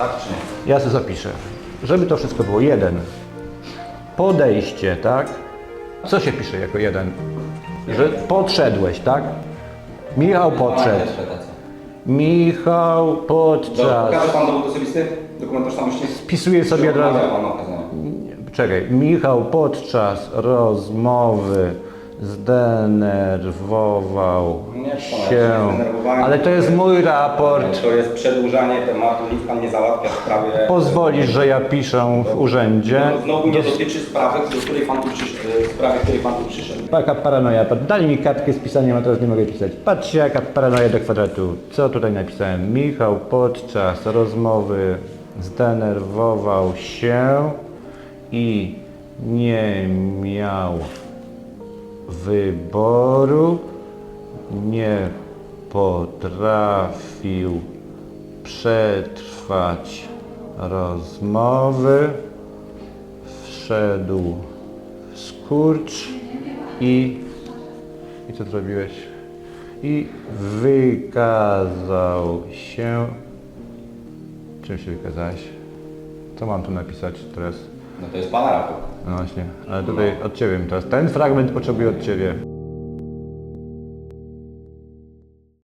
Tak czy nie? Ja sobie zapiszę. Żeby to wszystko było jeden. Podejście, tak? Co się pisze jako jeden? Że podszedłeś, tak? Michał podszedł. Michał podczas. pokaże Pan dowód osobisty? Dokument tożsamości? Wpisuję sobie od razu. Czekaj. Michał podczas rozmowy zdenerwował Nie, się się. zdenerwowałem. Ale to jest mój raport. To jest przedłużanie tematu, nic Pan nie załatwia w sprawie... Pozwolisz, że ja piszę w urzędzie. No, Znowu nie dotyczy sprawy, do której Pan tu przyszedł. Której Pan tu przyszedł. Jaka paranoja. Dali mi kartkę z pisaniem, a teraz nie mogę pisać. Patrzcie, jaka paranoja do kwadratu. Co tutaj napisałem? Michał podczas rozmowy zdenerwował się i nie miał wyboru, nie potrafił przetrwać rozmowy, wszedł w skurcz i, i co zrobiłeś? I wykazał się. Czym się wykazałeś? Co mam tu napisać teraz? No to jest Pana raport. No właśnie, ale tutaj od Ciebie teraz. Ten fragment potrzebuję od Ciebie.